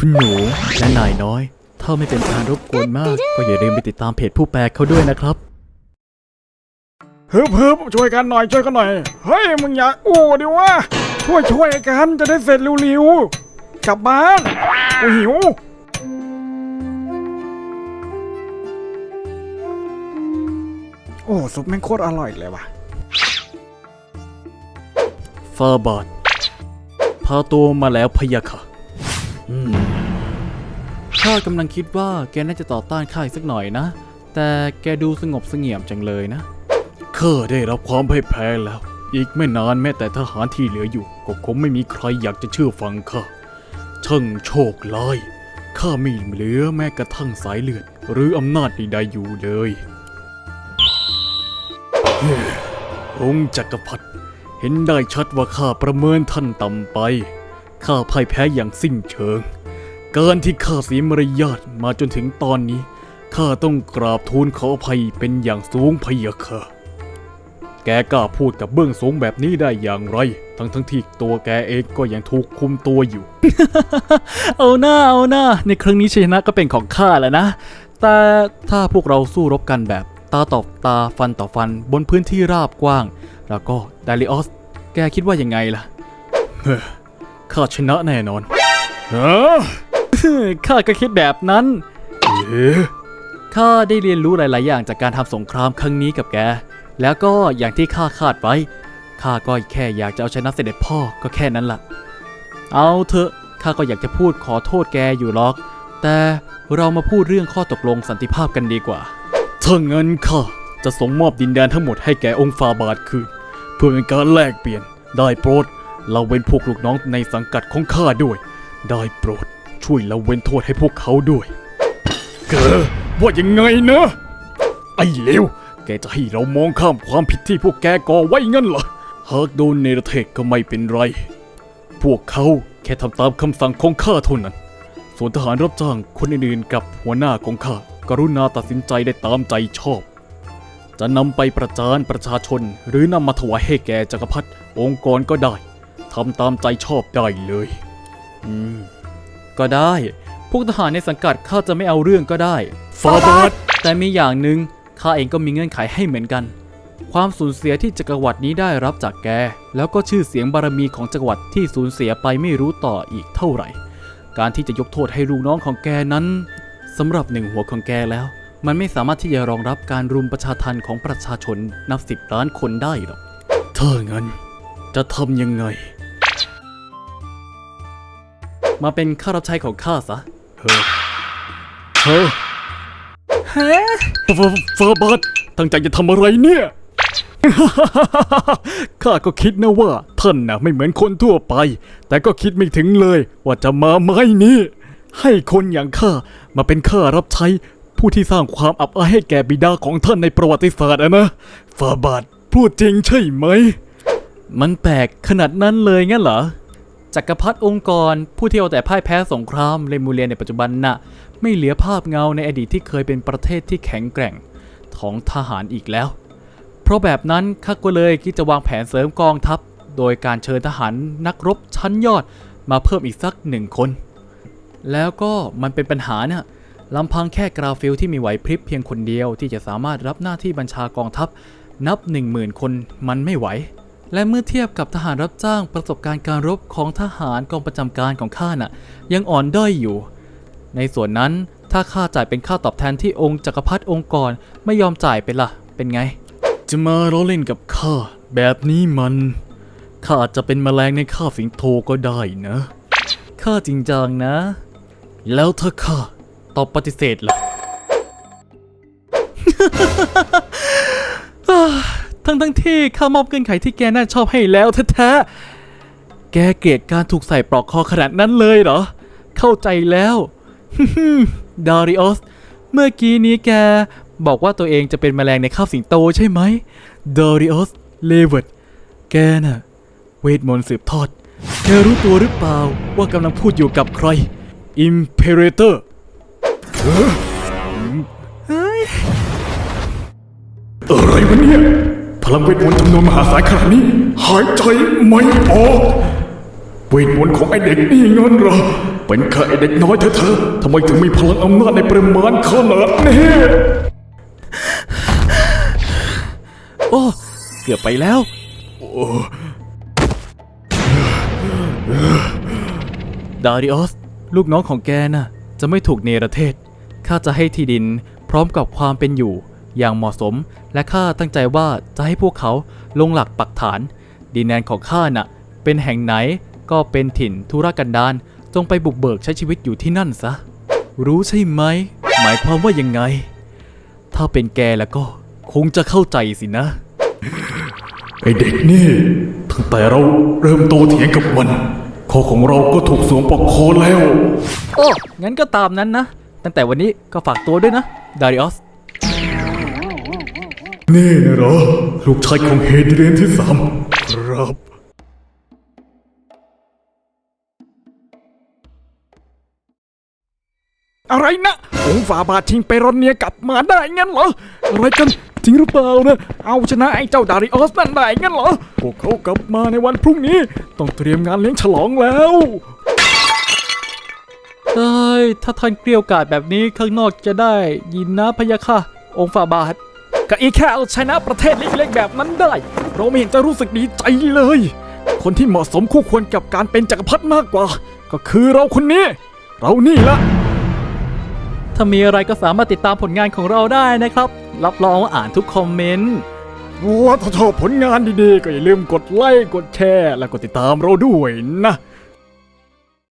คุณหนูและนายน้อย ถ้าไม่เป็นการรบกวนมาก ก็อย่าลืมไปติดตามเพจผู้แปลเขาด้วยนะครับฮึบฮึบช่วยกันหน่อยช่วยกันหน่อย เฮ้ยมึงอย่าอู้ดิวะช่วยช่วยกันจะได้เสร็จเร็วๆกลับบ้านกูหิวโอ้ซุปแม่งโคตรอร่อยเลยว่ะฟาบาทพาตัวมาแล้วพะยะค่ะ อืม ข้ากำลังคิดว่าแกน่าจะต่อต้านข้าอีกสักหน่อยนะ แต่แกดูสงบเสงี่ยมจังเลยนะข้าได้รับความพ่ายแพ้แล้ว อีกไม่นานแม้แต่ทหารที่เหลืออยู่ ก็คงไม่มีใครอยากจะเชื่อฟังข้าช่างโชคร้ายข้าไม่เหลือแม้กระทั่งสายเลือด หรืออำนาจใดๆอยู่เลยองค์จักรพรรดิเห็นได้ชัดว่าข้าประเมินท่านต่ำไป ข้าพ่ายแพ้อย่างสิ้นเชิง การที่ข้าเสียมารยาทมาจนถึงตอนนี้ ข้าต้องกราบทูลขออภัยเป็นอย่างสูงพะยะค่ะ แกกล้าพูดกับเบื้องสูงแบบนี้ได้อย่างไร ทั้งทั้งๆที่ตัวแกเองก็ยังถูกคุมตัวอยู่ เอาหน้าเอาหน้า ในครั้งนี้ชัยชนะก็เป็นของข้าแล้วนะ แต่ถ้าพวกเราสู้รบกันแบบตาต่อตาฟันต่อฟันบนพื้นที่ราบกว้าง แล้วก็ดาริออส แกคิดว่ายังไงล่ะเฮ้อข้าชนะแน่นอนเออ ข้าก็คิดแบบนั้นเอ๊ะข้าได้เรียนรู้หลาย ๆ อย่างจากการทำสงครามครั้งนี้กับแก แล้วก็อย่างที่ข้าคาดไว้ ข้าก็แค่อยากจะเอาชนะเสด็จพ่อก็แค่นั้นล่ะ เอาเถอะ ข้าก็อยากจะพูดขอโทษแกอยู่หรอก แต่เรามาพูดเรื่องข้อตกลงสันติภาพกันดีกว่า ถ้างั้นข้าจะส่งมอบดินแดนทั้งหมดให้แก่องค์ฟาบาทคืน เพื่อเป็นการแลกเปลี่ยน ได้โปรด เราเว้นพวกลูกน้องในสังกัดของข้าด้วย ได้โปรด ช่วยเราเว้นโทษให้พวกเขาด้วย เกอว่ายังไงนะ ไอ้เลวแกจะให้เรามองข้ามความผิดที่พวกแกก่อไว้งั้นเหรอหากโดนเนรเทศก็ไม่เป็นไร พวกเขาแค่ทำตามคำสั่งของข้าเท่านั้น ส่วนทหารรับจ้างคนอื่นๆกับหัวหน้าของข้ากรุณาตัดสินใจได้ตามใจชอบ จะนำไปประจานประชาชน หรือนำมาถวายให้แก่จักรพรรดิองค์กรก็ได้ทำตามใจชอบได้เลย อืม ก็ได้ พวกทหารในสังกัดข้าจะไม่เอาเรื่องก็ได้ฟาบาทแต่มีอย่างหนึ่งข้าเองก็มีเงื่อนไขให้เหมือนกัน ความสูญเสียที่จักรวรรดินี้ได้รับจากแก แล้วก็ชื่อเสียงบารมีของจักรวรรดิที่สูญเสียไปไม่รู้ต่ออีกเท่าไหร่ การที่จะยกโทษให้ลูกน้องของแกนั้นสำหรับหนึ่งหัวของแกแล้ว มันไม่สามารถที่จะรองรับการรุมประชาทันของประชาชนนับสิบล้านคนได้หรอกถ้างั้นจะทำยังไง มาเป็นข้ารับใช้ของข้าซะ เฮ้อเฮ้อเฮ้ฟาฟาบาทตั้งใจจะทำอะไรเนี่ย ข้าก็คิดนะว่าท่านน่ะไม่เหมือนคนทั่วไป แต่ก็คิดไม่ถึงเลย ว่าจะมาไม้นี้ ให้คนอย่างข้ามาเป็นข้ารับใช้ ผู้ที่สร้างความอับอายให้แก่บิดาของท่านในประวัติศาสตร์อะนะฟาบาทพูดจริงใช่ไหม มันแปลกขนาดนั้นเลยงั้นเหรอ จักรพรรดิองค์กร ผู้ที่เอาแต่พ่ายแพ้สงครามเลมูเรียในปัจจุบันน่ะไม่เหลือภาพเงาในอดีตที่เคยเป็นประเทศที่แข็งแกร่งของทหารอีกแล้ว เพราะแบบนั้นข้าก็เลยคิดจะวางแผนเสริมกองทัพ โดยการเชิญทหารนักรบชั้นยอดมาเพิ่มอีกสักหนึ่งคน แล้วก็มันเป็นปัญหาเนี่ยลำพังแค่กราฟิลที่มีไหวพริบเพียงคนเดียวที่จะสามารถรับหน้าที่บัญชากองทัพนับ 10,000 คนมันไม่ไหว และเมื่อเทียบกับทหารรับจ้างประสบการณ์การรบของทหารกองประจำการของข้าน่ะ ยังอ่อนด้อยอยู่ ในส่วนนั้นถ้าข้าจ่ายเป็นค่าตอบแทนที่องค์จักรพรรดิองค์กรไม่ยอมจ่ายไปล่ะ เป็นไง จะมาล้อเล่นกับข้าแบบนี้มันข้าอาจจะเป็นแมลงในข้าสิงโตก็ได้นะข้าจริงจังนะ แล้วถ้าข้าตอบปฏิเสธล่ะ ทั้งทั้งที่ข้ามอบเงื่อนไขที่แกน่าชอบให้แล้วแท้ๆ แกเกลียดการถูกใส่ปลอกคอขนาดนั้นเลยเหรอ เข้าใจแล้ว ดาริออส เมื่อกี้นี้แกบอกว่าตัวเองจะเป็นแมลงในข้าวสิงโตใช่ไหมดาริออส เลเวตแกน่ะ เวทมนต์สืบทอด แกรู้ตัวหรือเปล่าว่ากำลังพูดอยู่กับใคร อิมเพเรเตอร์อะไรวะเนี่ย พลังเวทมนต์จำนวนมหาศาลขนาดนี้ หายใจไม่ออกเวทมนต์ของไอเด็กนี่เงินเหรอเป็นแค่ไอเด็กน้อยเธอๆทำไมถึงมีพลังอำนาจในปริมาณขนาดนี้โอ้เกือบไปแล้วดาริออส ลูกน้องของแกน่ะ จะไม่ถูกเนรเทศข้าจะให้ที่ดินพร้อมกับความเป็นอยู่ อย่างเหมาะสม และข้าตั้งใจว่าจะให้พวกเขาลงหลักปักฐาน ดินแดนของข้าน่ะ เป็นแห่งไหนก็เป็นถิ่นธุรกันดารจงไปบุกเบิกใช้ชีวิตอยู่ที่นั่นซะ รู้ใช่ไหม หมายความว่ายังไง ถ้าเป็นแกแล้วก็คงจะเข้าใจสินะ ไอเด็กนี่ตั้งแต่เราเริ่มโตเถียงกับมันคอของเราก็ถูกสวมปลอกคอแล้ว โอ้ งั้นก็ตามนั้นนะ ตั้งแต่วันนี้ก็ฝากตัวด้วยนะ ดาริออส นี่นะเหรอ ลูกชายของเฮดิเรนที่สามครับ อะไรนะองค์ฝาบาทชิงเปโรเนียกลับมาได้งั้นเหรอ อะไรกันจริงหรือเปล่านะ เอาชนะไอ้เจ้าดาริออสนั่นได้งั้นเหรอ พวกเขากลับมาในวันพรุ่งนี้ ต้องเตรียมงานเลี้ยงฉลองแล้วเอ้ยถ้าท่านเกลียวกราดแบบนี้ข้างนอกจะได้ยินนะพะยะค่ะ องค์ฝ่าบาท ก็อีแค่เอาชนะประเทศเล็กๆแบบนั้นได้ เราไม่เห็นจะรู้สึกดีใจเลย คนที่เหมาะสมคู่ควรกับการเป็นจักรพรรดิมากกว่า ก็คือเราคนนี้ เรานี่ละ ถ้ามีอะไรก็สามารถติดตามผลงานของเราได้นะครับ รับรองว่าอ่านทุกคอมเมนต์ ว่าถ้าชอบผลงานดีๆ ก็อย่าลืมกดไลค์ กดแชร์ และกดติดตามเราด้วยนะ